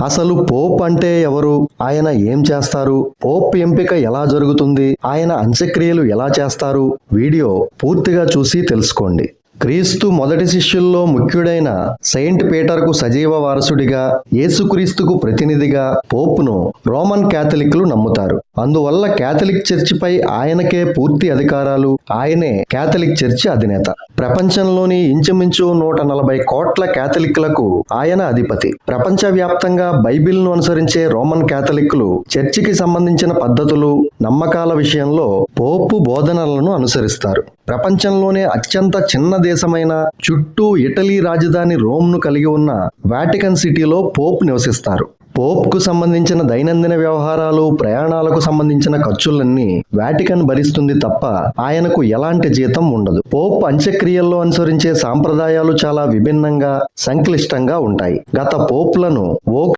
అసలు పోప్ అంటే ఎవరు? ఆయన ఏం చేస్తారు? పోప్ ఎంపిక ఎలా జరుగుతుంది? ఆయన అంత్యక్రియలు ఎలా చేస్తారు? వీడియో పూర్తిగా చూసి తెలుసుకోండి. క్రీస్తు మొదటి శిష్యుల్లో ముఖ్యుడైన సెయింట్ పీటర్కు సజీవ వారసుడిగా యేసుక్రీస్తుకు ప్రతినిధిగా పోప్ను రోమన్ క్యాథలిక్లు నమ్ముతారు. అందువల్ల క్యాథలిక్ చర్చిపై ఆయనకే పూర్తి అధికారాలు ఆయనే క్యాథలిక్ చర్చి అధినేత. ప్రపంచంలోని ఇంచుమించు నూట నలభై కోట్ల క్యాథలిక్లకు ఆయన అధిపతి. ప్రపంచవ్యాప్తంగా బైబిల్ను అనుసరించే రోమన్ క్యాథలిక్లు చర్చికి సంబంధించిన పద్ధతులు నమ్మకాల విషయంలో పోపు బోధనలను అనుసరిస్తారు. ప్రపంచంలోనే అత్యంత చిన్న దేశమైన చుట్టూ ఇటలీ రాజధాని రోమ్ను కలిగి ఉన్న వాటికన్ సిటీలో పోప్ నివసిస్తారు. పోప్కు సంబంధించిన దైనందిన వ్యవహారాలు ప్రయాణాలకు సంబంధించిన ఖర్చులన్నీ వాటికన్ భరిస్తుంది తప్ప ఆయనకు ఎలాంటి జీతం ఉండదు. పోప్ అంత్యక్రియల్లో అనుసరించే సాంప్రదాయాలు చాలా విభిన్నంగా సంక్లిష్టంగా ఉంటాయి. గత పోప్లను ఓక్